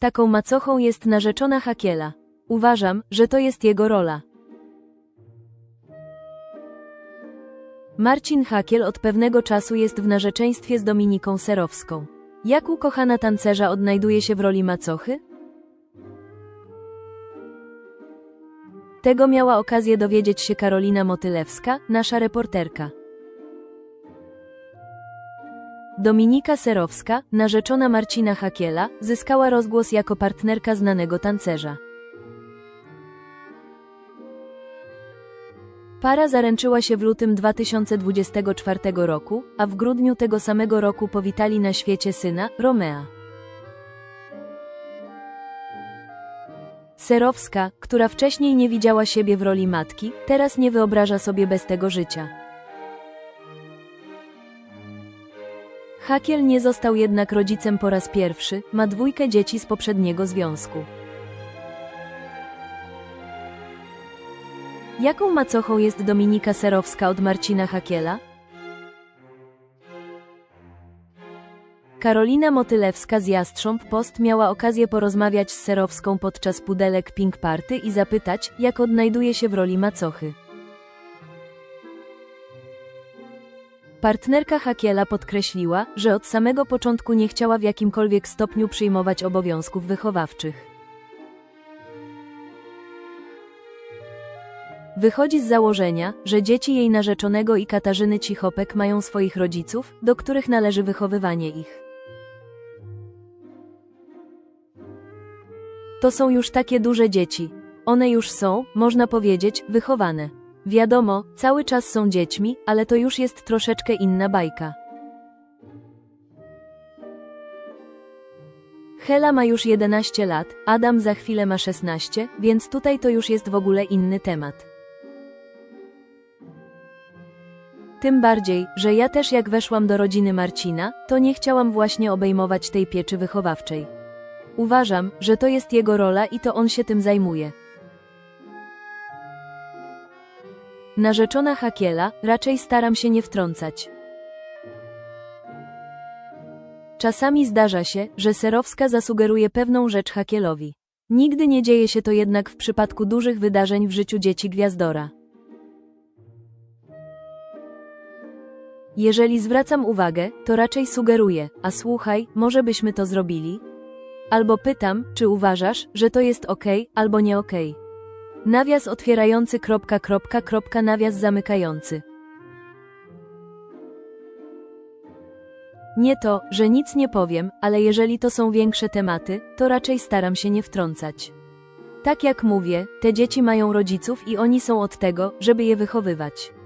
Taką macochą jest narzeczona Hakiela. Uważam, że to jest jego rola. Marcin Hakiel od pewnego czasu jest w narzeczeństwie z Dominiką Serowską. Jak ukochana tancerza odnajduje się w roli macochy? Tego miała okazję dowiedzieć się Karolina Motylewska, nasza reporterka. Dominika Serowska, narzeczona Marcina Hakiela, zyskała rozgłos jako partnerka znanego tancerza. Para zaręczyła się w lutym 2024 roku, a w grudniu tego samego roku powitali na świecie syna, Romea. Serowska, która wcześniej nie widziała siebie w roli matki, teraz nie wyobraża sobie bez tego życia. Hakiel nie został jednak rodzicem po raz pierwszy, ma dwójkę dzieci z poprzedniego związku. Jaką macochą jest Dominika Serowska od Marcina Hakiela? Karolina Motylewska z Jastrząb Post miała okazję porozmawiać z Serowską podczas pudelek Pink Party i zapytać, jak odnajduje się w roli macochy. Partnerka Hakiela podkreśliła, że od samego początku nie chciała w jakimkolwiek stopniu przyjmować obowiązków wychowawczych. Wychodzi z założenia, że dzieci jej narzeczonego i Katarzyny Cichopek mają swoich rodziców, do których należy wychowywanie ich. To są już takie duże dzieci. One już są, można powiedzieć, wychowane. Wiadomo, cały czas są dziećmi, ale to już jest troszeczkę inna bajka. Hela ma już 11 lat, Adam za chwilę ma 16, więc tutaj to już jest w ogóle inny temat. Tym bardziej, że ja też jak weszłam do rodziny Marcina, to nie chciałam właśnie obejmować tej pieczy wychowawczej. Uważam, że to jest jego rola i to on się tym zajmuje. Narzeczona Hakiela, raczej staram się nie wtrącać. Czasami zdarza się, że Serowska zasugeruje pewną rzecz Hakielowi. Nigdy nie dzieje się to jednak w przypadku dużych wydarzeń w życiu dzieci Gwiazdora. Jeżeli zwracam uwagę, to raczej sugeruję, a słuchaj, może byśmy to zrobili? Albo pytam, czy uważasz, że to jest ok, albo nie ok. Nawias otwierający kropka kropka kropka nawias zamykający. Nie to, że nic nie powiem, ale jeżeli to są większe tematy, to raczej staram się nie wtrącać. Tak jak mówię, te dzieci mają rodziców i oni są od tego, żeby je wychowywać.